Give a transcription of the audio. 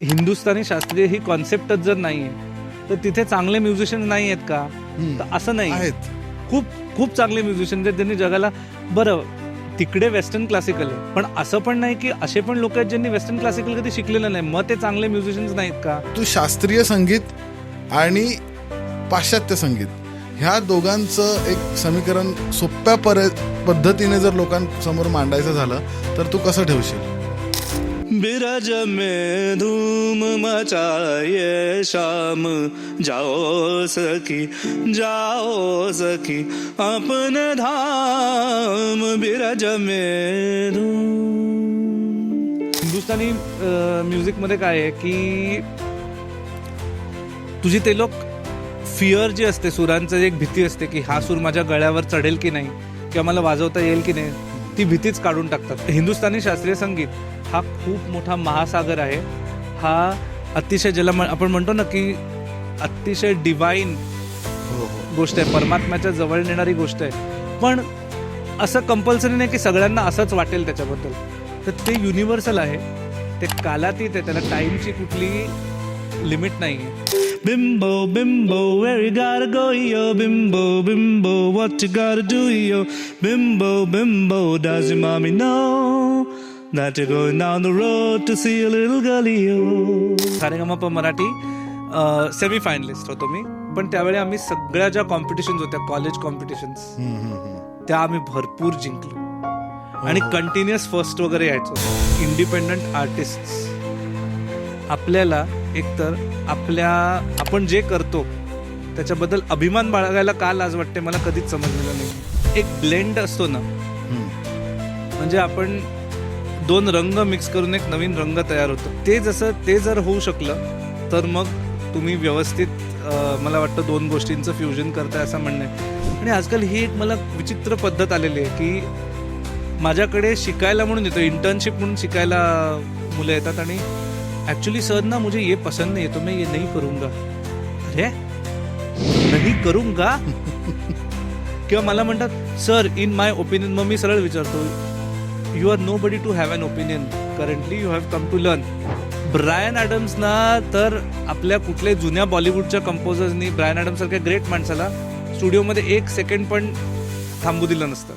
हिंदुस्थानी शास्त्रीय ही कॉन्सेप्टच जर नाही आहे तर तिथे चांगले म्युझिशियन नाही आहेत का. तर असं नाही. आहेत. खूप खूप चांगले म्युझिशियन आहेत ज्यांनी जगाला बरं तिकडे वेस्टर्न क्लासिकल आहे पण असं पण नाही की असे पण लोक आहेत ज्यांनी वेस्टर्न क्लासिकल कधी शिकलेलं नाही. मग ते चांगले म्युझिशियन्स नाहीत का? तू शास्त्रीय संगीत आणि पाश्चात्य संगीत ह्या दोघांचं एक समीकरण सोप्या पर पद्धतीने जर लोकांसमोर मांडायचं झालं तर तू कसं ठेवशील? बिरज में धूम मचाए शाम जाओ सखी जाओ सखी अपन धाम बिरज में धूम हिंदुस्थानी म्युझिकमध्ये काय आहे की तुझी ते लोक फिअर जे असते सुरांचं एक भीती असते की हा सूर माझ्या गळ्यावर चढेल की नाही किंवा मला वाजवता येईल की नाही ती भीतीच काढून टाकतात. हिंदुस्थानी शास्त्रीय संगीत हा खूप मोठा महासागर आहे. हा अतिशय ज्याला आपण म्हणतो ना की अतिशय डिवाईन गोष्ट आहे. परमात्म्याच्या जवळ नेणारी गोष्ट आहे. पण असं कंपल्सरी नाही की सगळ्यांना असंच वाटेल त्याच्याबद्दल. तर ते युनिव्हर्सल आहे. ते कालातीत आहे. त्याला टाईमची कुठली लिमिट नाही आहे bimbo bimbo where you gotta go yo bimbo bimbo what you gotta do yo bimbo bimbo does your mommy know that you're going down the road to see a little girl yo Sa Re Ga Ma Pa Marathi semifinalist होतो मी पण त्यावेळी आम्ही सगळ्या ज्या competitions होत्या college competitions. त्या आम्ही भरपूर जिंकलो आणि कंटिन्युअस फर्स्ट वगैरे यायचो इंडिपेंडंट आर्टिस्ट आपल्याला एकतर आपल्या आपण जे करतो त्याच्याबद्दल अभिमान बाळगायला का लाज वाटते मला कधीच समजलेलं नाही. एक ब्लेंड असतो ना. म्हणजे आपण दोन रंग मिक्स करून एक नवीन रंग तयार होतो. ते जसं ते जर होऊ शकलं तर मग तुम्ही व्यवस्थित मला वाटतं दोन गोष्टींचं फ्युजन करताय असं म्हणणं आहे. आणि आजकाल ही एक मला विचित्र पद्धत आलेली आहे की माझ्याकडे शिकायला म्हणून येतो इंटर्नशिप म्हणून शिकायला मुलं येतात आणि ॲक्च्युली सर ना मुझे ये पसंद नहीं है तो मैं ये नहीं करूंगा। अरे नहीं करूंगा? किंवा मला म्हणतात सर इन माय ओपिनियन मग मी सरळ विचारतो you are nobody to have an opinion currently you have come to learn Bryan ॲडम्सना तर आपल्या कुठल्या जुन्या बॉलिवूडच्या कंपोजर्सनी ब्रायन ॲडम्स सारख्या ग्रेट माणसाला स्टुडिओमध्ये एक सेकंड पण थांबू दिलं नसतं.